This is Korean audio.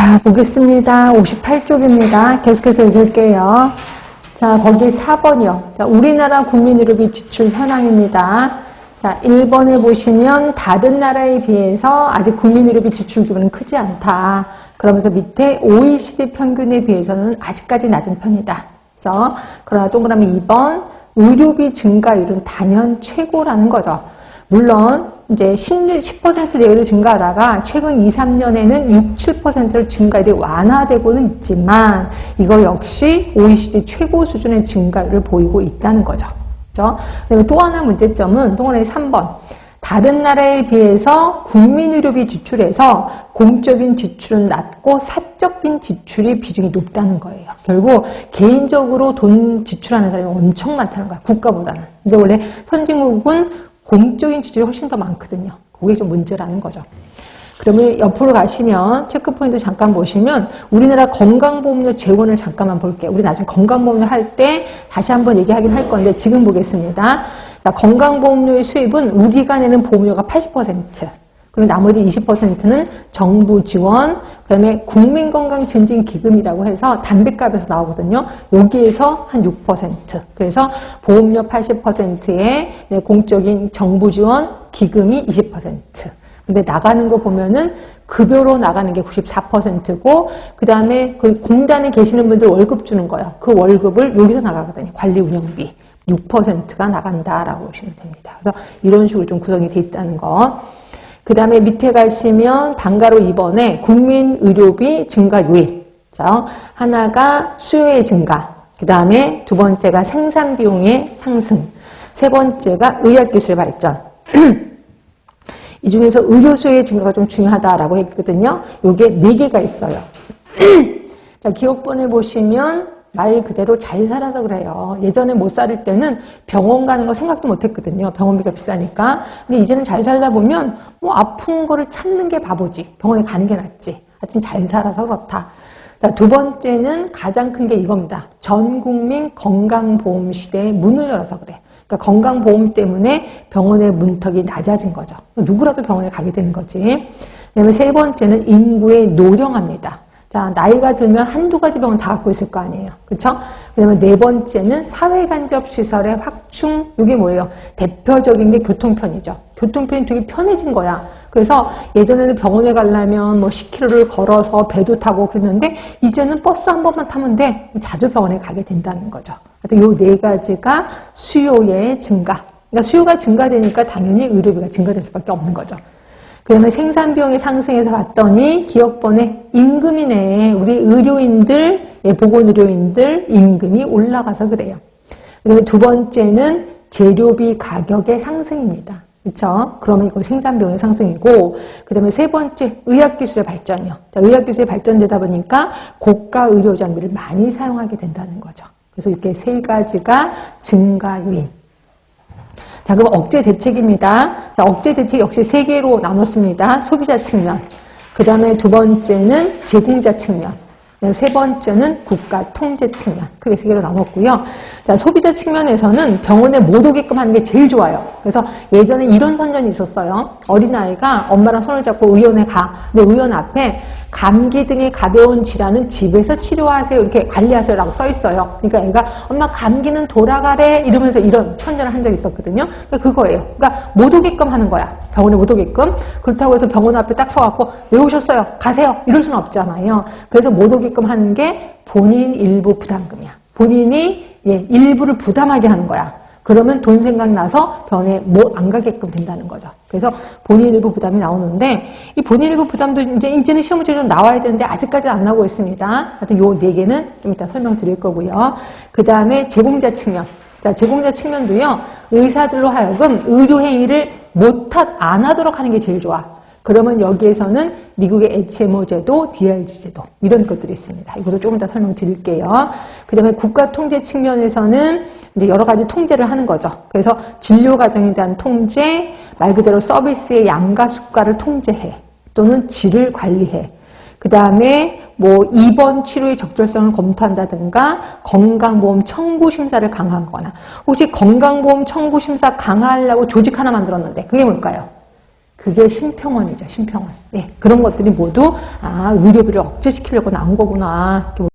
자, 보겠습니다. 58쪽입니다. 계속해서 읽을게요. 자, 거기 4번이요. 자, 우리나라 국민의료비 지출 현황입니다. 자, 1번에 보시면 다른 나라에 비해서 아직 국민의료비 지출 규모는 크지 않다. 그러면서 밑에 OECD 평균에 비해서는 아직까지 낮은 편이다. 그죠? 그러나 동그라미 2번, 의료비 증가율은 단연 최고라는 거죠. 물론 이제 10, 10% 내외로 증가하다가 최근 2, 3년에는 6, 7%를 증가율이 완화되고는 있지만 이거 역시 OECD 최고 수준의 증가율을 보이고 있다는 거죠. 그죠? 그다음에 또 하나 문제점은 동그라미 3번. 다른 나라에 비해서 국민의료비 지출에서 공적인 지출은 낮고 사적인 지출이 비중이 높다는 거예요. 결국 개인적으로 돈 지출하는 사람이 엄청 많다는 거야. 국가보다는. 이제 원래 선진국은 공적인 지출이 훨씬 더 많거든요. 그게 좀 문제라는 거죠. 그러면 옆으로 가시면 체크포인트 잠깐 보시면 우리나라 건강보험료 재원을 잠깐만 볼게요. 우리 나중에 건강보험료 할 때 다시 한번 얘기하긴 할 건데 지금 보겠습니다. 자, 건강보험료의 수입은 우리가 내는 보험료가 80%. 그리고 나머지 20%는 정부 지원, 그 다음에 국민건강증진기금이라고 해서 담배값에서 나오거든요. 여기에서 한 6%. 그래서 보험료 80%에 공적인 정부 지원, 기금이 20%. 근데 나가는 거 보면은 급여로 나가는 게 94%고 그 다음에 그 공단에 계시는 분들 월급 주는 거예요. 그 월급을 여기서 나가거든요. 관리 운영비 6%가 나간다라고 보시면 됩니다. 그래서 이런 식으로 좀 구성이 돼 있다는 거. 그 다음에 밑에 가시면 방가로 2번에 국민의료비 증가 요인. 자, 하나가 수요의 증가. 그 다음에 두 번째가 생산 비용의 상승. 세 번째가 의학기술 발전. 이 중에서 의료 수요의 증가가 좀 중요하다라고 했거든요. 요게 네 개가 있어요. 자, 기억본에 보시면 말 그대로 잘 살아서 그래요. 예전에 못 살을 때는 병원 가는 거 생각도 못 했거든요. 병원비가 비싸니까. 근데 이제는 잘 살다 보면 뭐 아픈 거를 참는 게 바보지. 병원에 가는 게 낫지. 하여튼 잘 살아서 그렇다. 자, 두 번째는 가장 큰 게 이겁니다. 전 국민 건강보험 시대에 문을 열어서 그래. 그러니까 건강보험 때문에 병원의 문턱이 낮아진 거죠. 누구라도 병원에 가게 되는 거지. 그 다음에 세 번째는 인구의 노령합니다. 자, 나이가 들면 한두 가지 병원 다 갖고 있을 거 아니에요. 그렇죠? 그다음에 네 번째는 사회 간접 시설의 확충. 이게 뭐예요? 대표적인 게 교통편이죠. 교통편이 되게 편해진 거야. 그래서 예전에는 병원에 가려면 뭐 10km를 걸어서 배도 타고 그랬는데 이제는 버스 한 번만 타면 돼. 자주 병원에 가게 된다는 거죠. 요네 가지가 수요의 증가. 그러니까 수요가 증가되니까 당연히 의료비가 증가될 수밖에 없는 거죠. 그 다음에 생산 비용이 상승해서 봤더니 기업번에 임금이네. 우리 의료인들, 예, 보건의료인들 임금이 올라가서 그래요. 그 다음에 두 번째는 재료비 가격의 상승입니다. 그렇죠? 그러면 이거 생산 비용의 상승이고 그 다음에 세 번째 의학기술의 발전이요. 자, 의학기술이 발전되다 보니까 고가 의료 장비를 많이 사용하게 된다는 거죠. 그래서 이렇게 세 가지가 증가 요인. 자, 그럼 억제 대책입니다. 자, 억제 대책 역시 세 개로 나눴습니다. 소비자 측면. 그 다음에 두 번째는 제공자 측면. 세 번째는 국가 통제 측면. 크게 세 개로 나눴고요. 자, 소비자 측면에서는 병원에 못 오게끔 하는 게 제일 좋아요. 그래서 예전에 이런 선전이 있었어요. 어린아이가 엄마랑 손을 잡고 의원에 가. 근데 의원 앞에 감기 등의 가벼운 질환은 집에서 치료하세요. 이렇게 관리하세요 라고 써 있어요. 그러니까 애가 엄마 감기는 돌아가래 이러면서 이런 선전을 한 적이 있었거든요. 그러니까 그거예요. 그러니까 못 오게끔 하는 거야. 병원에 못 오게끔. 그렇다고 해서 병원 앞에 딱 서갖고 왜 오셨어요? 가세요. 이럴 수는 없잖아요. 그래서 못 오게끔 하는 게 본인 일부 부담금이야. 본인이 예, 일부를 부담하게 하는 거야. 그러면 돈 생각나서 병원에 못 안 가게끔 된다는 거죠. 그래서 본인 일부 부담이 나오는데 이 본인 일부 부담도 이제 이제는 시험 문제 좀 나와야 되는데 아직까지 안 나오고 있습니다. 하여튼 요 네 개는 좀 이따 설명드릴 거고요. 그 다음에 제공자 측면. 자, 제공자 측면도요. 의사들로 하여금 의료 행위를 못하 안 하도록 하는 게 제일 좋아. 그러면 여기에서는 미국의 HMO 제도, DRG 제도 이런 것들이 있습니다. 이것도 조금 더 설명드릴게요. 그 다음에 국가 통제 측면에서는 이제 여러 가지 통제를 하는 거죠. 그래서 진료 과정에 대한 통제, 말 그대로 서비스의 양과 수가를 통제해 또는 질을 관리해. 그 다음에 뭐 입원 치료의 적절성을 검토한다든가 건강보험 청구 심사를 강화하거나 혹시 건강보험 청구 심사 강화하려고 조직 하나 만들었는데 그게 뭘까요? 그게 심평원이죠, 심평원. 네, 그런 것들이 모두, 아, 의료비를 억제시키려고 나온 거구나.